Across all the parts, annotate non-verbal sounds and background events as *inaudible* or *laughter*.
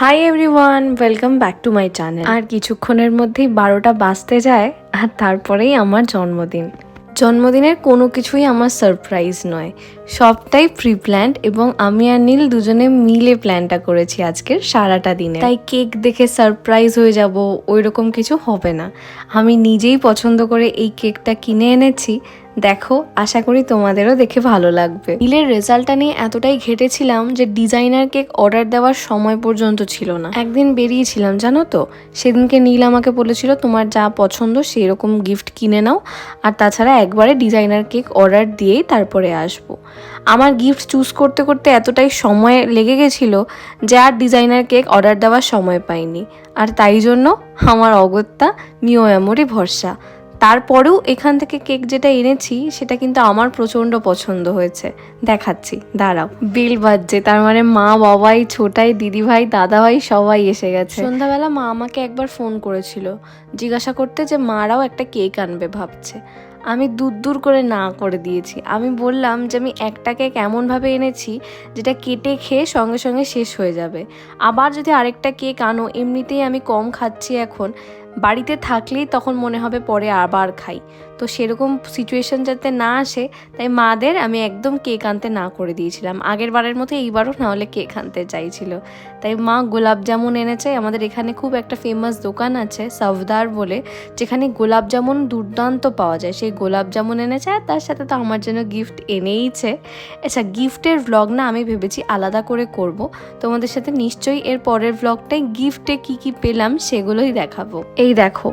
Hi everyone welcome back to my channel আর কিছুক্ষণের মধ্যেই বারোটা বাজতে যায়, আর তারপরেই আমার জন্মদিন। জন্মদিনের কোনো কিছুই আমার সারপ্রাইজ নয়। সবটাই প্রি প্ল্যান্ড এবং আমি আর নীল দুজনে মিলে প্ল্যানটা করেছি আজকের সারাটা দিনে। তাই কেক দেখে সারপ্রাইজ হয়ে যাব ওই রকম কিছু হবে না। আমি নিজেই পছন্দ করে এই কেকটা কিনে এনেছি দেখো, আশা করি তোমাদেরও দেখে ভালো লাগবে। নীলের রেজাল্টটা নিয়ে এতটাই ঘেটেছিলাম যে ডিজাইনার কেক অর্ডার দেওয়ার সময় পর্যন্ত ছিল না। একদিন বেরিয়েছিলাম, জানো তো? সেদিনকে নীল আমাকে বলেছিল, তোমার যা পছন্দ সেই রকম গিফট কিনে নাও। আর তাছাড়া একবারে ডিজাইনার কেক অর্ডার দিয়েই তারপরে আসব। আমার গিফট চুজ করতে করতে এতটাই সময় লেগে গেছিল যে আর ডিজাইনার কেক অর্ডার দেওয়ার সময় পাইনি। আর তাই জন্য আমার অগত্যা মিও এমরই ভরসা। তারপরেও এখান থেকে কেক যেটা এনেছি, সেটা কিন্তু আমার প্রচণ্ড পছন্দ হয়েছে। দেখাচ্ছি, দাঁড়াও। বেল বাজছে, তার মানে মা, বাবাই, ছোটাই, দিদিভাই, দাদাভাই সবাই এসে গেছে। সন্ধ্যাবেলা মা আমাকে একবার ফোন করেছিল, জিজ্ঞাসা করতে যে মারাও একটা কেক আনবে ভাবছে। আমি দূর দূর করে না করে দিয়েছি। আমি বললাম যে আমি একটা কেক এমনভাবে এনেছি, যেটা কেটে খেয়ে সঙ্গে সঙ্গে শেষ হয়ে যাবে। আবার যদি আরেকটা কেক আনো, এমনিতেই আমি কম খাচ্ছি এখন। বাড়িতে থাকলেই তখন মনে হবে পরে আবার খাই। তো সেরকম সিচুয়েশন যাতে না আসে, তাই মাদের আমি একদম কেক আনতে না করে দিয়েছিলাম। আগের বারের মতো এইবারও না হলে কেক আনতে চাইছিল। তাই মা গোলাপ জামুন এনেছে। আমাদের এখানে খুব একটা ফেমাস দোকান আছে সফদার বলে, যেখানে গোলাপ জামুন দুর্দান্ত পাওয়া যায়। সেই গোলাপ জামুন এনেছে আর তার সাথে তো আমার জন্য গিফট এনেইছে। আচ্ছা গিফটের ভ্লগ না আমি ভেবেছি আলাদা করে করব। তোমাদের সাথে নিশ্চয়ই এর পরের ভ্লগটাই গিফটে কি কি পেলাম সেগুলোই দেখাবো। এই দেখো,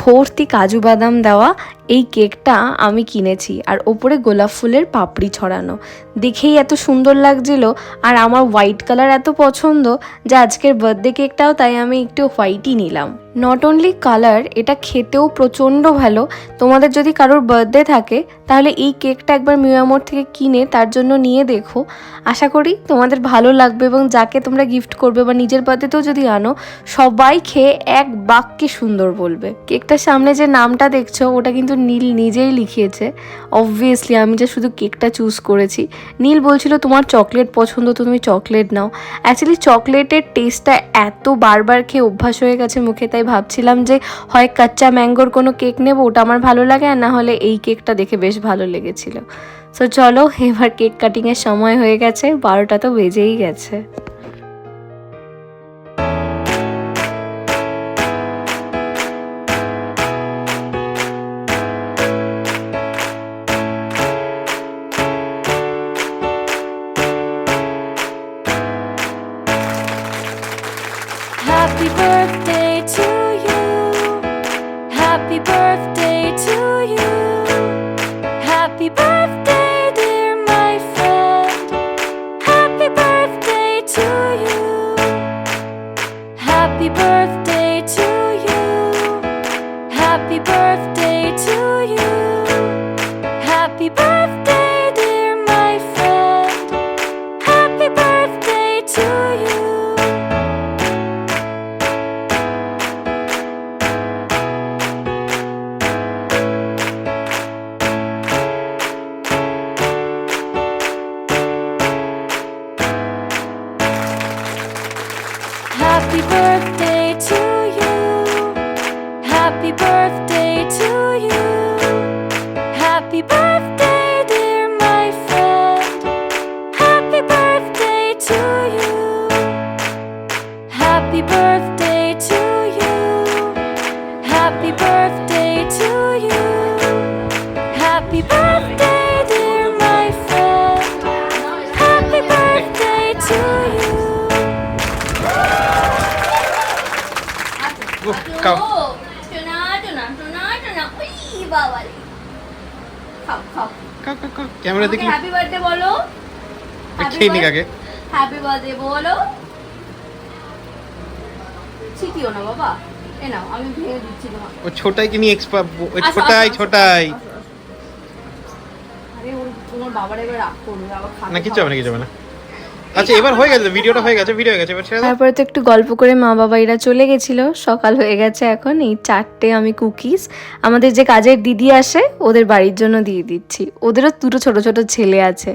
ভর্তি কাজু বাদাম দেওয়া এই কেকটা আমি কিনেছি আর ওপরে গোলাপ ফুলের পাপড়ি ছড়ানো। দেখেই এত সুন্দর লাগছিল আর আমার হোয়াইট কালার এত পছন্দ যে আজকের বার্থডে কেকটাও তাই আমি একটু হোয়াইটই নিলাম। নট অনলি কালার, এটা খেতেও প্রচণ্ড ভালো। তোমাদের যদি কারোর বার্থডে থাকে, তাহলে এই কেকটা একবার মিয়ামোর থেকে কিনে তার জন্য নিয়ে দেখো। আশা করি তোমাদের ভালো লাগবে এবং যাকে তোমরা গিফট করবে বা নিজের বার্থডেতেও যদি আনো, সবাই খেয়ে এক বাক্যে সুন্দর বলবে। কেকটার সামনে যে নামটা দেখছ, ওটা কিন্তু নীল নিজেই লিখিয়েছে অবভিয়াসলি আমি যে শুধু কেকটা চুজ করেছি। নীল বলছিল, তোমার চকলেট পছন্দ তো তুমি চকলেট নাও। অ্যাকচুয়ালি চকলেটের টেস্টটা এত বারবার খেয়ে অভ্যাস হয়ে গেছে মুখে, তাই ভাবছিলাম যে হয় কাচ্চা ম্যাঙ্গোর কোনো কেক নেব, ওটা আমার ভালো লাগে, আর না হলে এই কেকটা দেখে বেশ ভালো লেগেছিল। সো চলো, এবার কেক কাটিংয়ের সময় হয়ে গেছে, বারোটা তো বেজেই গেছে। ক্যামেরা দেখি হ্যাপি বার্থডে বলো। খেয়ে নিক আগে। হ্যাপি বার্থডে বলো। ছিটিও না বাবা। এ নাও আমি ভেঙে দিচ্ছি ও ছোটাই কি নিয়ে এক্সপা আসো, ছোটাই ছোটাই। আরে ওর তোমার বাবার এবার রাগ করবে বাবা খাবে না কিছু হবে না কিছু হবে না। আচ্ছা এবার হয়ে গেছে ভিডিওটা হয়ে গেছে ভিডিও হয়ে গেছে এবার ছেড়ে তারপরে তো একটু গল্প করে মা বাবা এরা চলে গেছিল সকাল হয়ে গেছে এখন এই চারটে আমি কুকিজ আমাদের যে কাজের দিদি আসে ওদের বাড়ির জন্য দিয়ে দিচ্ছি। ওদেরও দুটো ছোট ছোট ছেলে আছে।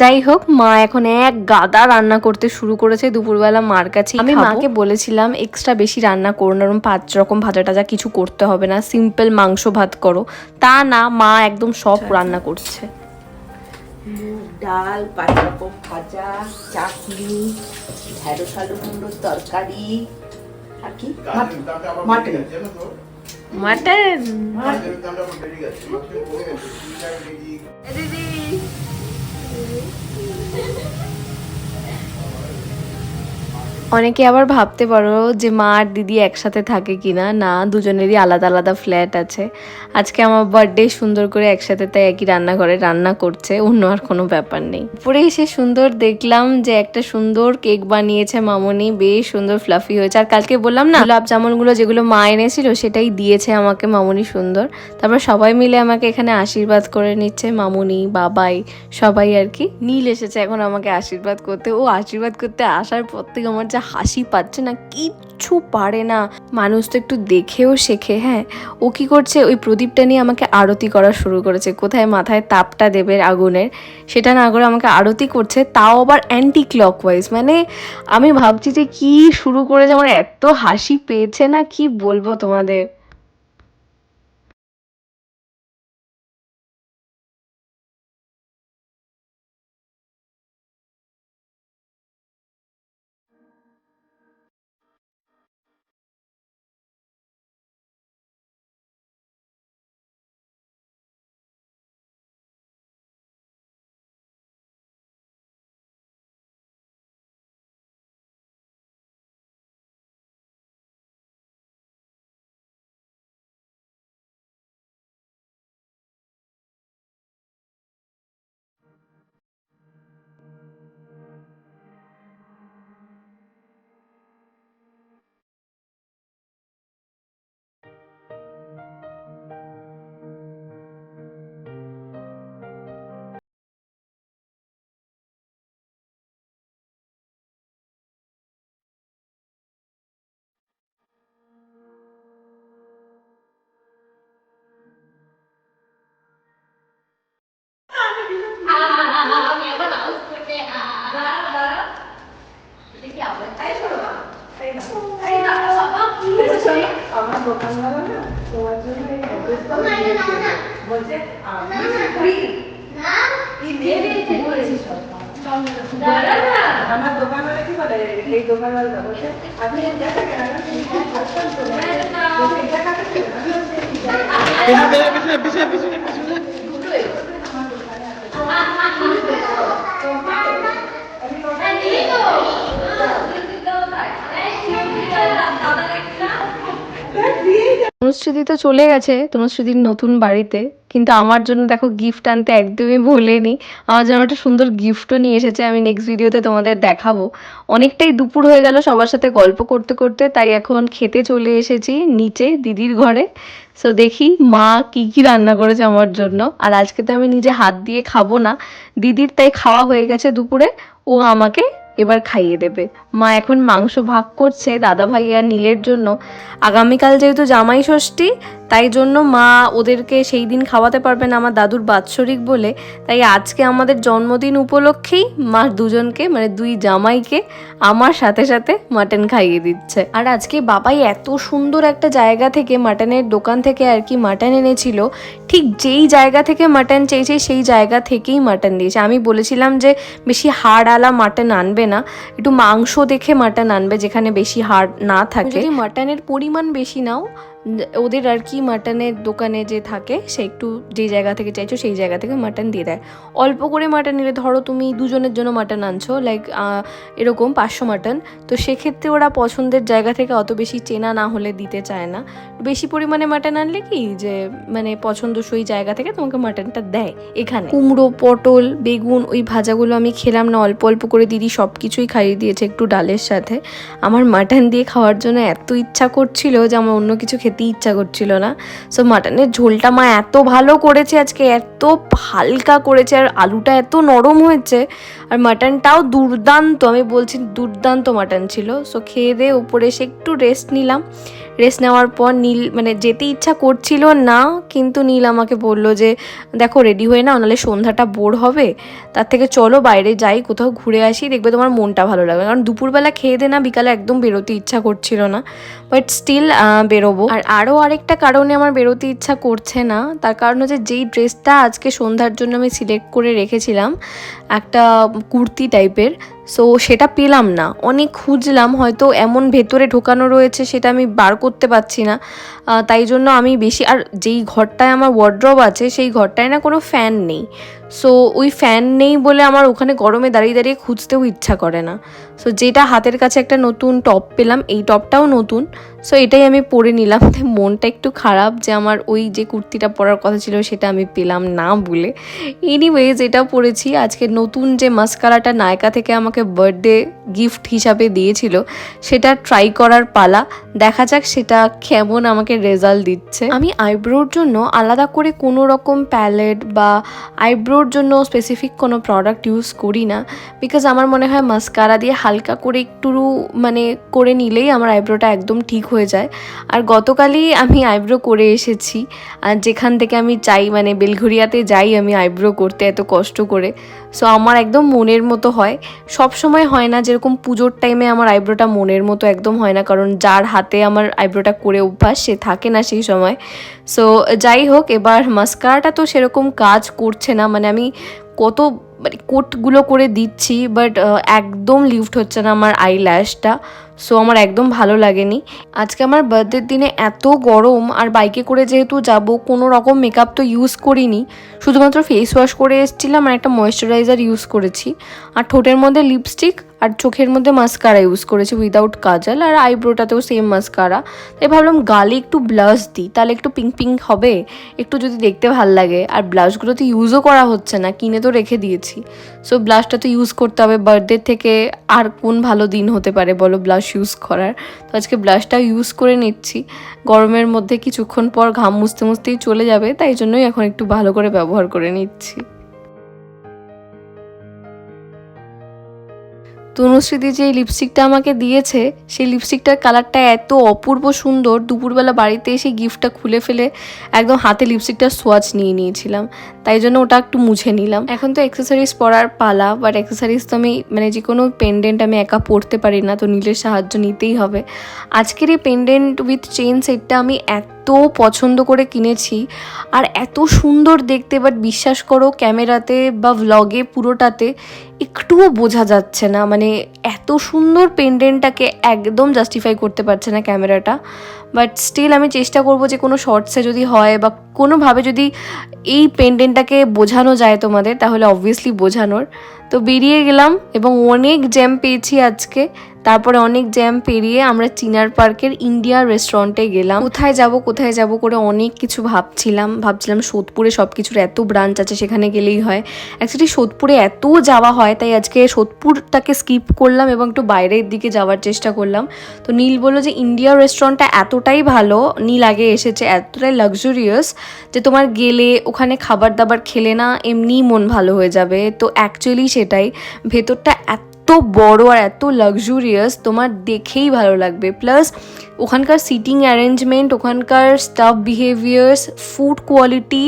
যাই হোক মা এখন এক গাদা রান্না করতে শুরু করেছে। দুপুরবেলা মার কাছে আমি মাকে বলেছিলাম এক্সট্রা বেশি রান্না করো না ওরকম পাঁচ রকম ভাজা টাজা কিছু করতে হবে না। সিম্পল মাংস ভাত করো। তা না মা একদম সব রান্না করছে। মুগ ডাল পাঁচ রকম ভাজা চাটনি ঢেঁড়স আলু কুমড়োর তরকারি আর কি? মাটন। মাটন। অনেকে আবার ভাবতে পারো যে মা আর দিদি একসাথে থাকে কিনা। না, দুজনেরই আলাদা আলাদা ফ্ল্যাট আছে। আজকে আমার বার্থডে সুন্দর করে একসাথে তাই একই রান্নাঘরে রান্না করছে, অন্য আর কোনো ব্যাপার নেই। উপরে এসে সুন্দর দেখলাম যে একটা সুন্দর কেক বানিয়েছে মামনি, বেশ সুন্দর ফ্লাফি হয়েছে। আর কালকে বললাম না, গোলাপ জামুনগুলো যেগুলো মা এনেছিল সেটাই দিয়েছে আমাকে, মামনি সুন্দর। তারপর সবাই মিলে আমাকে এখানে আশীর্বাদ করে নিচ্ছে, মামুনি, বাবাই, সবাই আর কি। নীল এসেছে এখন আমাকে আশীর্বাদ করতে। ও আশীর্বাদ করতে আসার পর থেকে আমার যা হাসি পাচ্ছে না, কিচ্ছু পারে না। মানুষ তো একটু দেখেও শেখে হ্যাঁ? ও কি করছে? ওই প্রদীপটা নিয়ে আমাকে আরতি করা শুরু করেছে। কোথায়? মাথায় তাপটা দেবে আগুনের। সেটা না করে আমাকে আরতি করছে, তাও আবার অ্যান্টি ক্লকওয়াইজ মানে আমি ভাবছি যে কি শুরু করেছে, আমার এত হাসি পেয়েছে না, কি বলব তোমাদের? পিছনে পিছনে পিছনে তো চলে গেছে তনুশ্রীদির নতুন বাড়িতে। কিন্তু আমার জন্য দেখো গিফট আনতে একদমই ভোলেনি। আমার জন্য একটা সুন্দর গিফটও নিয়ে এসেছে, আমি নেক্সট ভিডিওতে তোমাদের দেখাবো। অনেকটাই দুপুর হয়ে গেল সবার সাথে গল্প করতে করতে, তাই এখন খেতে চলে এসেছি নিচে দিদির ঘরে। সো দেখি মা কি কি রান্না করেছে আমার জন্য। আর আজকে তো আমি নিজে হাত দিয়ে খাব না। দিদির তাই খাওয়া হয়ে গেছে দুপুরে, ও আমাকে এবার খাইয়ে দেবে। মা এখন মাংস ভাগ করছে দাদা ভাই আর নীলের জন্য। আগামীকাল যেহেতু জামাই ষষ্ঠী তাই জন্য মা ওদেরকে সেই দিন খাওয়াতে পারবে না আমার দাদুর বাৎসরিক বলে। তাই আজকে আমাদের জন্মদিন উপলক্ষেই মা দুজনকে মানে দুই জামাইকে আমার সাথে সাথে মাটন খাইয়ে দিচ্ছে। আর আজকে বাবাই এত সুন্দর একটা জায়গা থেকে মাটনের দোকান থেকে আর কি মাটন এনেছিল ঠিক যেই জায়গা থেকে মাটন চেয়েছে সেই জায়গা থেকেই মাটন দিয়েছে। আমি বলেছিলাম যে বেশি হাড় মাটন আনবে না একটু মাংস দেখে মাটন আনবে যেখানে বেশি হাড় না থাকে। মাটনের পরিমাণ বেশি নাও ওদের আর কি মাটনের দোকানে যে থাকে, সে একটু যেই জায়গা থেকে চাইছো সেই জায়গা থেকে মাটন দিয়ে দেয়। অল্প করে মাটন নিলে ধরো তুমি দুজনের জন্য মাটন আনছো লাইক এরকম পাঁচশো মাটন। তো সেক্ষেত্রে ওরা পছন্দের জায়গা থেকে অত বেশি চেনা না হলে দিতে চায় না। বেশি পরিমাণে মাটন আনলে কি যে মানে পছন্দসই জায়গা থেকে তোমাকে মাটনটা দেয় এখানে। কুমড়ো, পটল, বেগুন, ওই ভাজাগুলো আমি খেলাম না, অল্প অল্প করে দিদি সব কিছুই খাইয়ে দিয়েছে একটু ডালের সাথে। আমার মাটন দিয়ে খাওয়ার জন্য এত ইচ্ছা করছিল যে আমার অন্য কিছু খেতেই ইচ্ছা করছিল না। সো মাটনের ঝোলটা মা এত ভালো করেছে আজকে, এত হালকা করেছে, আর আলুটা এত নরম হয়েছে, আর মাটনটাও দুর্দান্ত, আমি বলছি দুর্দান্ত মাটন ছিল। সো খেয়ে দিয়ে উপরে এসে একটু রেস্ট নিলাম। রেস্ট নেওয়ার পর নীল মানে যেতে ইচ্ছা করছিল না, কিন্তু নীল আমাকে বলল যে, দেখো রেডি হয়ে না নাহলে সন্ধ্যাটা বোর হবে। তার থেকে চলো বাইরে যাই, কোথাও ঘুরে আসি, দেখবে তোমার মনটা ভালো লাগবে। কারণ দুপুরবেলা খেয়ে দে না, বিকালে একদম বেরোতে ইচ্ছা করছিল না। বাট স্টিল বেরোবো। আর আরও আরেকটা কারণে আমার বেরোতে ইচ্ছা করছে না, তার কারণ হচ্ছে যেই ড্রেসটা আজকে সন্ধ্যার জন্য আমি সিলেক্ট করে রেখেছিলাম, একটা কুর্তি টাইপের সো সেটা পেলাম না। অনেক খুঁজলাম, হয়তো এমন ভেতরে ঢোকানো রয়েছে সেটা আমি বার করতে পারছি না। তাই জন্য আমি বেশি, আর যেই ঘরটায় আমার ওয়ার্ড্রব আছে, সেই ঘরটায় না কোনো ফ্যান নেই। সো ওই ফ্যান নেই বলে আমার ওখানে গরমে দাঁড়িয়ে দাঁড়িয়ে খুঁজতেও ইচ্ছা করে না। সো যেটা হাতের কাছে একটা নতুন টপ পেলাম, এই টপটাও নতুন। সো এটাই আমি পরে নিলাম। *laughs* মনটা একটু খারাপ যে আমার ওই যে কুর্তিটা পরার কথা ছিল, সেটা আমি পেলাম না বলে। এনিওয়েজ এটা পরেছি। আজকে নতুন যে মাস্কারাটা নায়কা থেকে আমাকে বার্থডে গিফট হিসাবে দিয়েছিল, সেটা ট্রাই করার পালা। দেখা যাক সেটা কেমন আমাকে রেজাল্ট দিচ্ছে। আমি আইব্রোর জন্য আলাদা করে কোনো রকম প্যালেট বা আইব্রোর জন্য স্পেসিফিক কোনো প্রোডাক্ট ইউজ করি না বিকজ আমার মনে হয় মাস্কারা দিয়ে হালকা করে একটু মানে করে নিলেই আমার আইব্রোটা একদম ঠিক হয়ে যায়। আর গতকালই আমি আইব্রো করে এসেছি, আর যেখান থেকে আমি চাই মানে বেলঘরিয়াতে যাই আমি আইব্রো করতে এত কষ্ট করে। সো আমার একদম মনের মতো হয়। সব সময় হয় না যেরকম পুজোর টাইমে আমার আইব্রোটা মনের মতো একদম হয় না, কারণ যার হাতে আমার আইব্রোটা করে অভ্যাস, সে থাকে না সেই সময়। সো যাই হোক, এবার মাস্কারাটা তো সেরকম কাজ করছে না। মানে আমি কত মানে কোটগুলো করে দিচ্ছি বাট একদম লিফট হচ্ছে না আমার আই ল্যাশটা সো আমার একদম ভালো লাগেনি। আজকে আমার বার্থডের দিনে এত গরম, আর বাইকে করে যেহেতু যাব, কোনো রকম মেকআপ তো ইউজ করিনি। শুধুমাত্র ফেস ওয়াশ করে এসেছিলাম আর একটা ময়েশ্চারাইজার ইউজ করেছি। আর ঠোঁটের মধ্যে লিপস্টিক আর চোখের মধ্যে মাস্কারা ইউজ করেছি উইদাউট কাজল, আর আইব্রোটাতেও সেম মাস্কারা তাই ভাবলাম গালে একটু ব্লাশ দিই, তাহলে একটু পিঙ্ক পিঙ্ক হবে। একটু যদি দেখতে ভালো লাগে। আর ব্লাশগুলো তো ইউজও করা হচ্ছে না, কিনে তো রেখে দিয়েছি। সো ব্লাশটা তো ইউজ করতে হবে বার্থডে থেকে। আর কোন ভালো দিন হতে পারে বলো ব্লাশ ইউজ করার। তো আজকে ব্লাশটা ইউজ করে নিচ্ছি। গরমের মধ্যে কিছুক্ষণ পর ঘাম মুছতে মুছতেই চলে যাবে, তাই জন্যই এখন একটু ভালো করে ব্যবহার করে নিচ্ছি। তনুশ্রীদি যে লিপস্টিকটা আমাকে দিয়েছে, সেই লিপস্টিকটার কালারটা এত অপূর্ব সুন্দর। দুপুরবেলা বাড়িতে এসে গিফটটা খুলে ফেলে একদম হাতে লিপস্টিকটার সোয়াচ নিয়ে নিয়েছিলাম। তাই জন্য ওটা একটু মুছে নিলাম। এখন তো অ্যাক্সেসরিজ পরার পালা বাট অ্যাক্সেসরিজ তো আমি মানে যে কোনো পেন্ডেন্ট আমি একা পরতে পারি না, তো নীলের সাহায্য নিতেই হবে। আজকের এই পেন্ডেন্ট উইথ চেন সেটটা আমি এত পছন্দ করে কিনেছি। আর এত সুন্দর দেখতে বাট বিশ্বাস করো ক্যামেরাতে বা ভ্লগে পুরোটাতে একটুও বোঝা যাচ্ছে না। মানে এত সুন্দর পেন্ডেন্টটাকে একদম জাস্টিফাই করতে পারছে না ক্যামেরাটা। বাট স্টিল আমি চেষ্টা করব যে কোনো শর্টসে যদি হয় বা কোনোভাবে যদি এই পেন্ডেন্টটাকে বোঝানো যায় তোমাদের, তাহলে অবভিয়াসলি বোঝানোর। তো বেরিয়ে গেলাম এবং অনেক জ্যাম পেয়েছি আজকে। তারপরে অনেক জ্যাম পেরিয়ে আমরা চিনার পার্কের ইন্ডিয়া রেস্টুরেন্টে গেলাম। কোথায় যাব কোথায় যাব করে অনেক কিছু ভাবছিলাম। ভাবছিলাম সোদপুরে সব কিছুর এত ব্রাঞ্চ আছে, সেখানে গেলেই হয়। অ্যাকচুয়ালি সোদপুরে এত যাওয়া হয়, তাই আজকে সোদপুরটাকে স্কিপ করলাম এবং একটু বাইরের দিকে যাওয়ার চেষ্টা করলাম। তো নীল বলল যে, ইন্ডিয়া রেস্টুরেন্টটা এতটাই ভালো। নীল আগে এসেছে, এতটাই লাক্সুরিয়াস যে তোমার গেলে ওখানে খাবার দাবার খেলে না এমনিই মন ভালো হয়ে যাবে। তো অ্যাকচুয়ালি সেটাই। ভেতরটা এত বড় আর এত লাক্সুরিয়াস তোমার দেখেই ভালো লাগবে। প্লাস ওখানকার সিটিং অ্যারেঞ্জমেন্ট ওখানকার স্টাফ বিহেভিয়ার্স ফুড কোয়ালিটি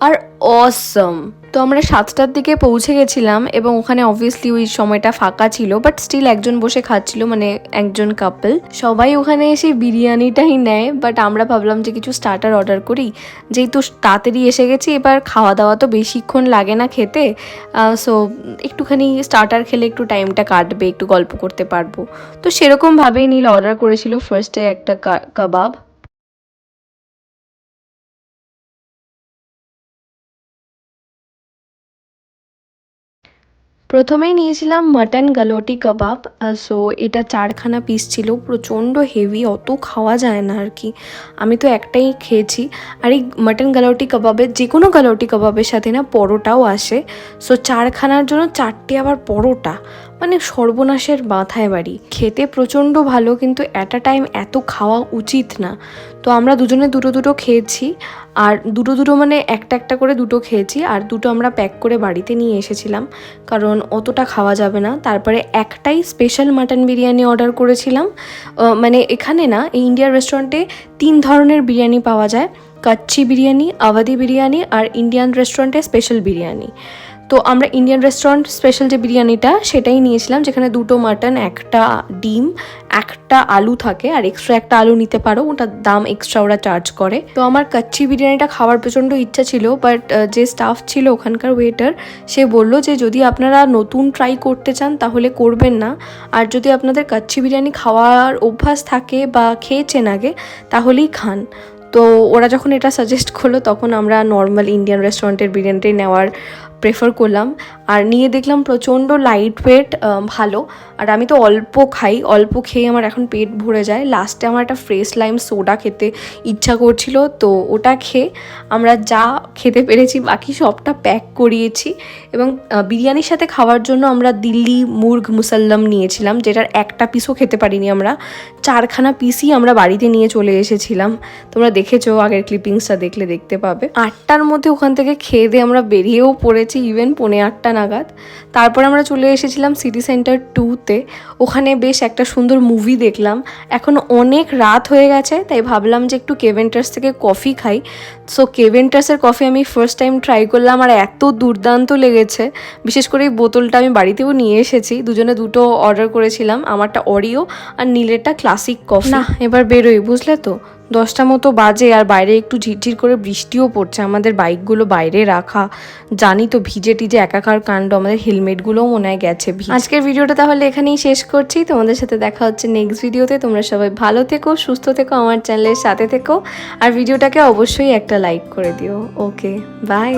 আর অসম তো আমরা সাতটার দিকে পৌঁছে গেছিলাম এবং ওখানে অবভিয়াসলি ওই সময়টা ফাঁকা ছিল বাট স্টিল একজন বসে খাচ্ছিল মানে একজন কাপল সবাই ওখানে এসে বিরিয়ানিটাই নেয় বাট আমরা ভাবলাম যে কিছু স্টার্টার অর্ডার করি। যেহেতু তাড়াতাড়ি এসে গেছি, এবার খাওয়া দাওয়া তো বেশিক্ষণ লাগে না খেতে সো একটুখানি স্টার্টার খেলে একটু টাইমটা কাটবে, একটু গল্প করতে পারব। তো সেরকমভাবেই নীল অর্ডার করেছিল ফার্স্টে একটা কাবাব। প্রথমেই নিয়েছিলাম মাটন গালোটি কাবাব সো এটা চারখানা পিস ছিল, প্রচণ্ড হেভি অত খাওয়া যায় না আর কি। আমি তো একটাই খেয়েছি। আর এই মাটন গালোটি কাবাবের যে কোনো গালোটি কাবাবের সাথে না পরোটাও আসে। সো চারখানার জন্য চারটে আবার পরোটা। মানে সর্বনাশের মাথায় বাড়ি। খেতে প্রচণ্ড ভালো, কিন্তু অ্যাট আ টাইম এত খাওয়া উচিত না। তো আমরা দুজনে দুটো দুটো খেয়েছি, আর দুটো দুটো মানে একটা একটা করে দুটো খেয়েছি, আর দুটো আমরা প্যাক করে বাড়িতে নিয়ে এসেছিলাম, কারণ অতটা খাওয়া যাবে না। তারপরে একটাই স্পেশাল মাটন বিরিয়ানি অর্ডার করেছিলাম। মানে এখানে না, এই ইন্ডিয়ার রেস্টুরেন্টে তিন ধরনের বিরিয়ানি পাওয়া যায়। কাচ্চি বিরিয়ানি আওয়াদি বিরিয়ানি, আর ইন্ডিয়ান রেস্টুরেন্টে স্পেশাল বিরিয়ানি। তো আমরা ইন্ডিয়ান রেস্টুরেন্ট স্পেশাল যে বিরিয়ানিটা, সেটাই নিয়েছিলাম, যেখানে দুটো মাটন একটা ডিম, একটা আলু থাকে, আর এক্সট্রা একটা আলু নিতে পারো, ওটার দাম এক্সট্রা ওরা চার্জ করে। তো আমার কাচ্চি বিরিয়ানিটা খাওয়ার প্রচণ্ড ইচ্ছা ছিল বাট যে স্টাফ ছিল ওখানকার ওয়েটার সে বলল যে যদি আপনারা নতুন ট্রাই করতে চান, তাহলে করবেন না। আর যদি আপনাদের কাচ্চি বিরিয়ানি খাওয়ার অভ্যাস থাকে বা খেয়েছেন আগে, তাহলেই খান। তো ওরা যখন এটা সাজেস্ট করল, তখন আমরা নর্মাল ইন্ডিয়ান রেস্টুরেন্টের বিরিয়ানিটাই নেওয়ার প্রেফার করলাম। আর নিয়ে দেখলাম প্রচণ্ড লাইট ওয়েট ভালো। আর আমি তো অল্প খাই, অল্প খেয়ে আমার এখন পেট ভরে যায়। লাস্টে আমার একটা ফ্রেশ লাইম সোডা খেতে ইচ্ছা করছিল, তো ওটা খেয়ে আমরা যা খেতে পেরেছি, বাকি সবটা প্যাক করিয়েছি। এবং বিরিয়ানির সাথে খাওয়ার জন্য আমরা দিল্লি মুর্গ মুসাল্লাম নিয়েছিলাম, যেটার একটা পিসও খেতে পারিনি আমরা। চারখানা পিসই আমরা বাড়িতে নিয়ে চলে এসেছিলাম। তোমরা দেখেছ, আগের ক্লিপিংসটা দেখলে দেখতে পাবে। আটটার মধ্যে ওখান থেকে খেয়ে দিয়ে আমরা বেরিয়েও পড়েছি। ইভেন পৌনে আটটা নাগাদ। তারপর আমরা চলে এসেছিলাম সিটি সেন্টার টুতে ওখানে বেশ একটা সুন্দর মুভি দেখলাম। এখন অনেক রাত হয়ে গেছে, তাই ভাবলাম যে একটু কেভেন্টার্স থেকে কফি খাই। সো কেভেন্টার্সের কফি আমি ফার্স্ট টাইম ট্রাই করলাম আর এত দুর্দান্ত লেগেছে। বিশেষ করে এই বোতলটা আমি বাড়িতেও নিয়ে এসেছি। দুজনে দুটো অর্ডার করেছিলাম, আমারটা অরিও আর নীলেরটা ক্লাসিক কফি না, এবার বেরোই, বুঝলে তো? দশটা মতো বাজে আর বাইরে একটু ঝিরঝির করে বৃষ্টিও পড়ছে। আমাদের বাইকগুলো বাইরে রাখা। জানি তো ভিজে টিজে একাকার কাণ্ড। আমাদের হেলমেটগুলোও মনে হয় গেছে আজকের ভিডিওটা তাহলে এখানেই শেষ করছি। তোমাদের সাথে দেখা হচ্ছে নেক্সট ভিডিওতে তোমরা সবাই ভালো থেকো, সুস্থ থেকো, আমার চ্যানেলের সাথে থেকো। আর ভিডিওটাকে অবশ্যই একটা লাইক করে দিও। Okay bye